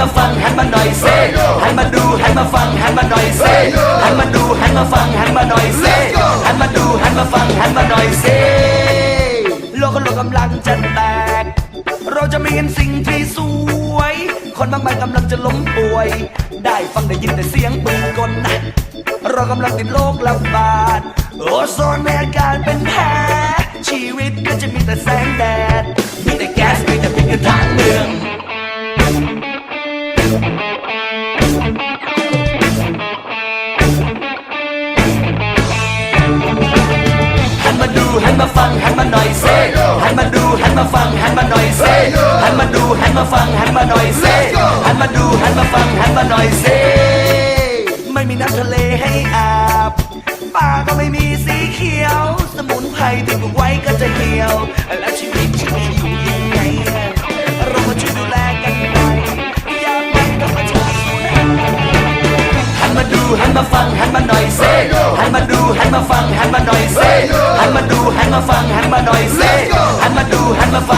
มาหน่อยเซ่หันมาดูหันมาฟังหันมาหน่อยเซ่หันมาดูหันมาฟังหันมาหน่อยเซ่หันมาดูหันมาฟังหันมาหน่อยเซ่โลกโลกกำลังจะแตก เราจะไม่เห็นสิ่งที่สวย คนมากมายกำลังจะล้มป่วย ได้ฟังได้ยินแต่เสียงปืนกลนะเรากำลังติดโรคระบาด โอโซนในอาการเป็นแผ มาดูหันมาฟังหันมาหน่อยเซ่หันมาดูหันมาฟังหันมาหน่อยเซ่หันมาดูหันมาฟังหันมาหน่อยเซ่หันมาดูหันมาฟังหันมาหน่อยเซ่ไม่มีน้ำทะเลให้อาบป่าก็ไม่มีสีเขียว สมุนไพรที่ปลูกไว้ก็จะเหี่ยว แล้วชีวิตจะอยู่ยังไงเรามาช่วยดูแลกันหน่อยอย่าไปธรรมชาติสูญหายหันมาดูหันมาฟังหันมาหน่อยเซ่หันมาดูหันมาฟังหันมาหน่อยเซ่หัน มาดูหันมาฟังหันมาหน่อยเซ่หันมาดูหันมาฟัง